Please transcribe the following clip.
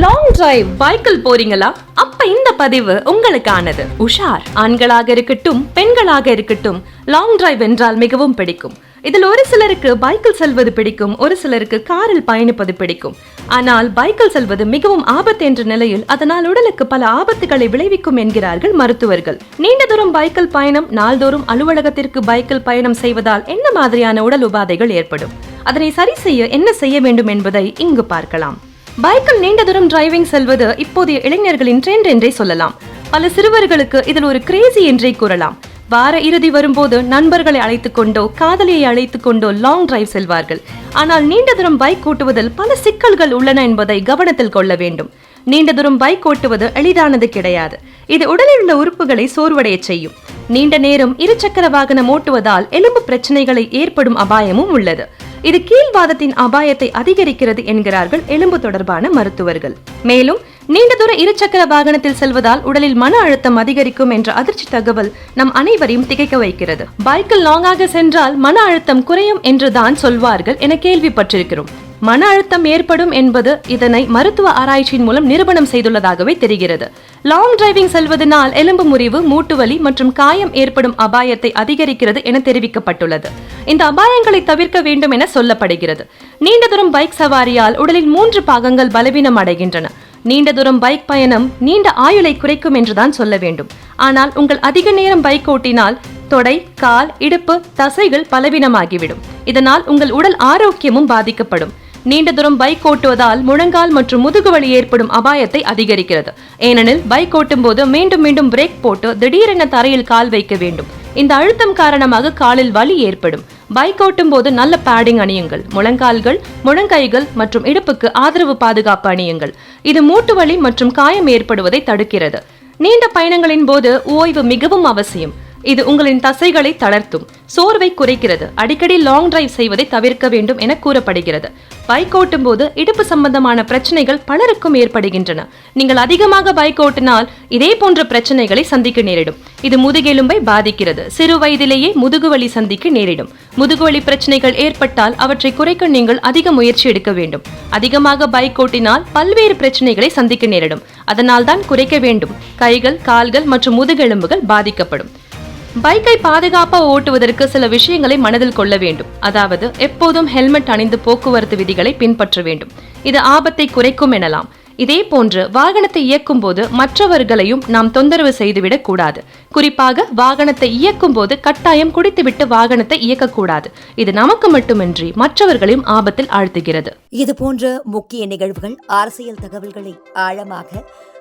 Long drive பைக்கில் போறீங்களா? அப்ப இந்த பதிவு உங்களுக்கானது. உஷார். ஆண்களாக இருக்கட்டும் பெண்களாக இருக்கட்டும் லாங் டிரைவ் என்றால் மிகவும் பிடிக்கும். இதில் ஒரு சிலருக்கு பைக்கில் செல்வது பிடிக்கும் ஒரு சிலருக்கு காரில் பயணிப்பது பிடிக்கும். ஆனால் பைக்கில் செல்வது மிகவும் ஆபத்து என்ற நிலையில் அதனால் உடலுக்கு பல ஆபத்துகளை விளைவிக்கும் என்கிறார்கள் மருத்துவர்கள். நீண்ட தூரம் பைக்கில் பயணம் நாள்தோறும் அலுவலகத்திற்கு பைக்கில் பயணம் செய்வதால் என்ன மாதிரியான உடல் உபாதைகள் ஏற்படும்? அதனை சரி செய்ய என்ன செய்ய வேண்டும் என்பதை இங்கு பார்க்கலாம். பைக்கில் நீண்ட தூரம் டிரைவிங் செல்வது இப்போதைய இளைஞர்களின் ட்ரெண்ட் என்றே சொல்லலாம். பல சிறுவர்களுக்கு இதில் ஒரு கிரேசி என்றே கூறலாம். வார இறுதி வரும்போது நண்பர்களை அழைத்துக் கொண்டோ காதலியை அழைத்துக் கொண்டோ லாங் டிரைவ் செல்வார்கள். ஆனால் நீண்ட தூரம் பைக் ஓட்டுவதில் பல சிக்கல்கள் உள்ளன என்பதை கவனத்தில் கொள்ள வேண்டும். நீண்ட தூரம் பைக் ஓட்டுவது எளிதானது கிடையாது. இது உடலில் உள்ள உறுப்புகளை சோர்வடைய செய்யும். நீண்ட நேரம் இருசக்கர வாகனம் ஓட்டுவதால் எலும்பு பிரச்சனைகளை ஏற்படும் அபாயமும் உள்ளது. இது கீழ்வாதத்தின் அபாயத்தை அதிகரிக்கிறது என்கிறார்கள் எலும்பு தொடர்பான மருத்துவர்கள். மேலும் நீண்ட தூர இருசக்கர வாகனத்தில் செல்வதால் உடலில் மன அழுத்தம் அதிகரிக்கும் என்ற அதிர்ச்சி தகவல் நம் அனைவரையும் திகைக்க வைக்கிறது. பைக்கில் லாங்காக சென்றால் மன அழுத்தம் குறையும் என்றுதான் சொல்வார்கள் என கேள்விப்பட்டிருக்கிறோம். மன அழுத்தம் ஏற்படும் என்பது இதனை மருத்துவ ஆராய்ச்சியின் மூலம் நிரூபணம் செய்துள்ளதாகவே தெரிகிறது. லாங் டிரைவிங் செல்வதனால் எலும்பு முறிவு மூட்டுவலி மற்றும் காயம் ஏற்படும் அபாயத்தை அதிகரிக்கிறது என தெரிவிக்கப்பட்டுள்ளது. இந்த அபாயங்களை தவிர்க்க வேண்டும் என சொல்லப்படுகிறது. நீண்ட தூரம் பைக் சவாரியால் உடலில் மூன்று பாகங்கள் பலவீனம் அடைகின்றன. நீண்ட தூரம் பைக் பயணம் நீண்ட ஆயுளை குறைக்கும் என்றுதான் சொல்ல வேண்டும். ஆனால் உங்கள் அதிக நேரம் பைக் ஓட்டினால் தொடை கால் இடுப்பு தசைகள் பலவீனமாகிவிடும். இதனால் உங்கள் உடல் ஆரோக்கியமும் பாதிக்கப்படும். நீண்ட தூரம் பைக் ஓட்டுவதால் முழங்கால் மற்றும் முதுகுவலி ஏற்படும் அபாயத்தை அதிகரிக்கிறது. ஏனெனில் பைக் ஓட்டும் போது மீண்டும் மீண்டும் பிரேக் போட்டு திடீரென தரையில் கால் வைக்க வேண்டும். இந்த அழுத்தம் காரணமாக காலில் வலி ஏற்படும். பைக் ஓட்டும் போது நல்ல பேடிங் அணியுங்கள். முழங்கால்கள் முழங்கைகள் மற்றும் இடுப்புக்கு ஆதரவு பாதுகாப்பு அணியுங்கள். இது மூட்டு வலி மற்றும் காயம் ஏற்படுவதை தடுக்கிறது. நீண்ட பயணங்களின் போது ஓய்வு மிகவும் அவசியம். இது உங்களின் தசைகளை தளர்த்தும். சோர்வை குறைக்கிறது. அடிக்கடி லாங் டிரைவ் செய்வதை தவிர்க்க வேண்டும் என கூறப்படுகிறது. பைக் ஓட்டும் போது இடுப்பு சம்பந்தமான பிரச்சனைகள் பலருக்கும் ஏற்படுகின்றன. நீங்கள் அதிகமாக பைக் ஓட்டினால் இதே போன்ற பிரச்சனைகளை சந்திக்க நேரிடும். இது முதுகெலும்பை பாதிக்கிறது. சிறு வயதிலேயே முதுகுவலி சந்திக்க நேரிடும். முதுகுவலி பிரச்சனைகள் ஏற்பட்டால் அவற்றை குறைக்க நீங்கள் அதிக முயற்சி எடுக்க வேண்டும். அதிகமாக பைக் ஓட்டினால் பல்வேறு பிரச்சனைகளை சந்திக்க நேரிடும். அதனால் தான் குறைக்க வேண்டும். கைகள் கால்கள் மற்றும் முதுகெலும்புகள் பாதிக்கப்படும். பைக்கை பாதுகாப்பாக ஓட்டுவதற்கு சில விஷயங்களை மனதில் கொள்ள வேண்டும். அதாவது எப்போதும் ஹெல்மெட் அணிந்து போக்குவரத்து விதிகளை பின்பற்ற வேண்டும். இது ஆபத்தை குறைக்கும் எனலாம். இதே போன்று வாகனத்தை இயக்கும் போது மற்றவர்களையும் நாம் தொந்தரவு செய்துவிடக் கூடாது. குறிப்பாக வாகனத்தை இயக்கும் போது கட்டாயம் குடித்துவிட்டு வாகனத்தை இயக்கக்கூடாது. இது நமக்கு மட்டுமின்றி மற்றவர்களையும் ஆபத்தில் ஆழ்த்துகிறது. இது போன்ற முக்கிய நிகழ்வுகள் அரசியல் தகவல்களை ஆழமாக